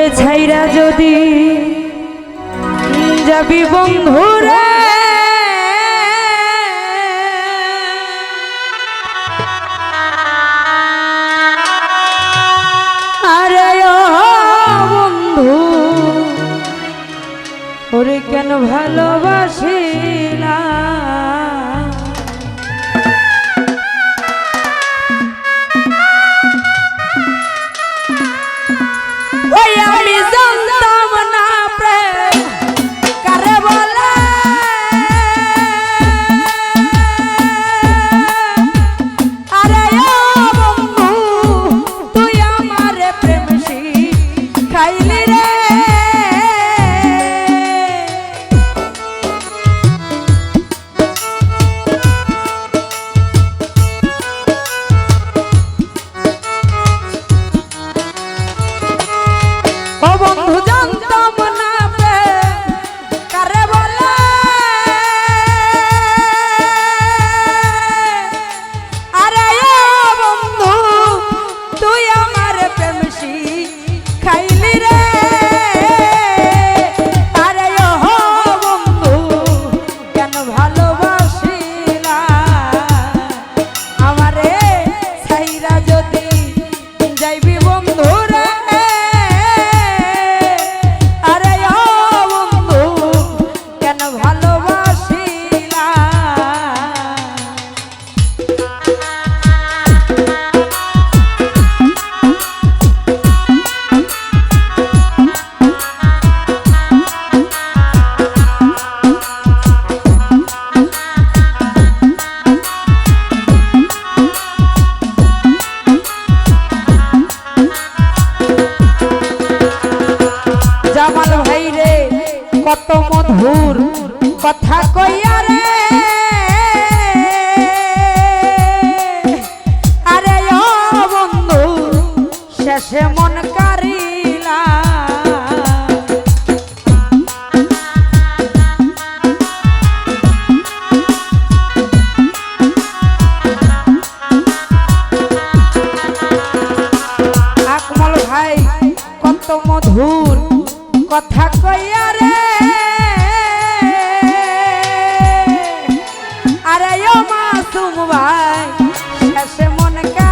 মোরে ছাইরা যদি যাবি বন্ধুরা। কেন ভালোবাস? সেমন কারিলা। আকমল ভাই, কত মধুর কথা কইয়া রে। আরে ও মাসুম ভাই শেষে মন কা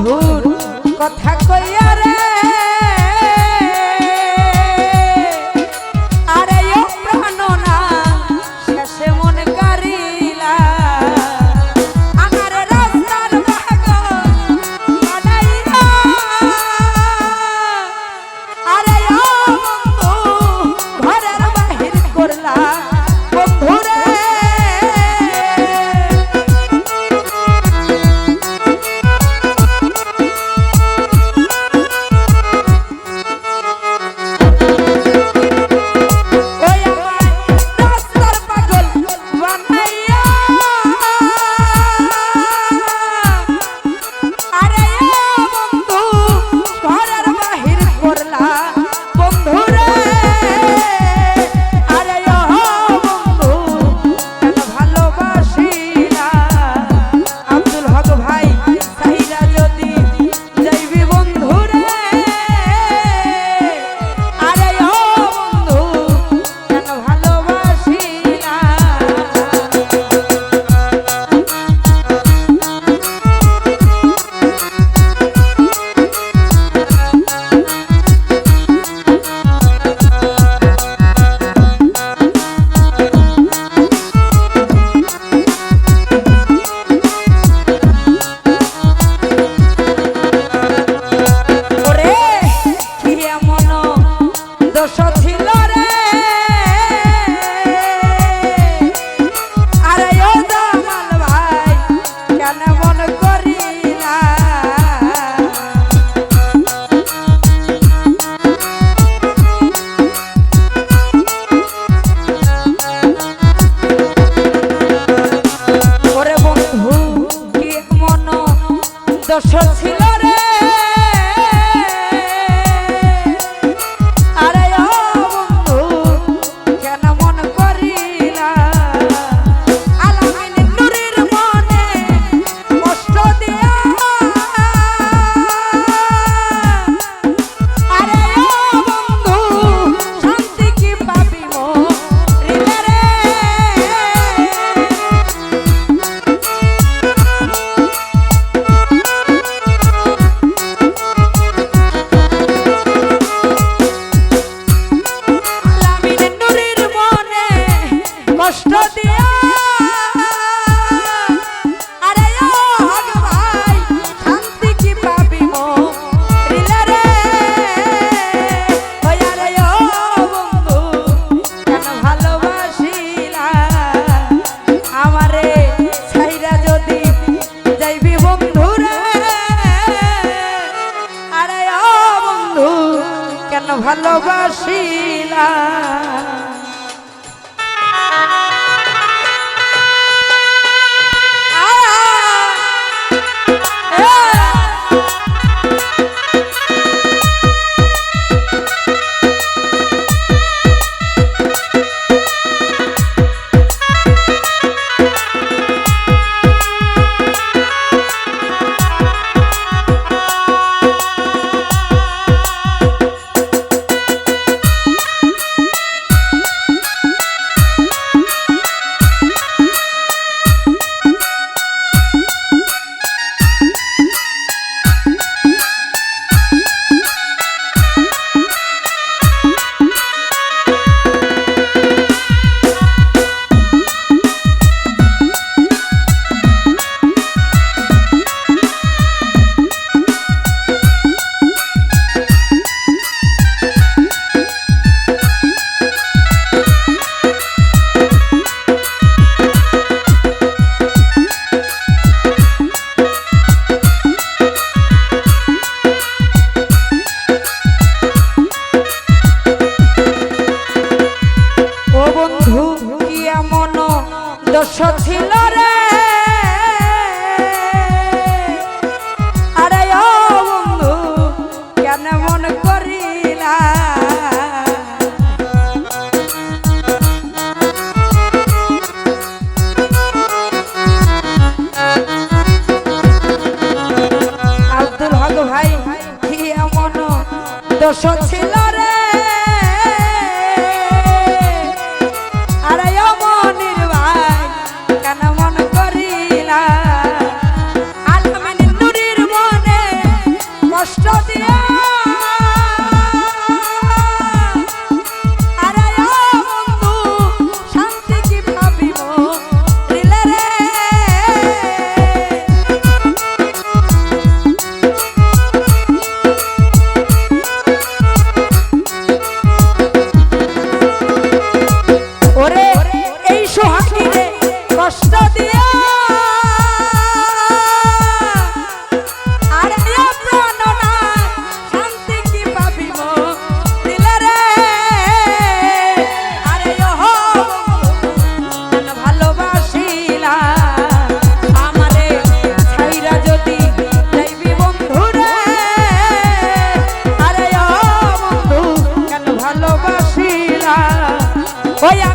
কত ছিল রে। আরে ও বন্ধু, কেন মন করিলা? আব্দুল হক ভাই, কি এমন দোষ ছিল ¡Vaya!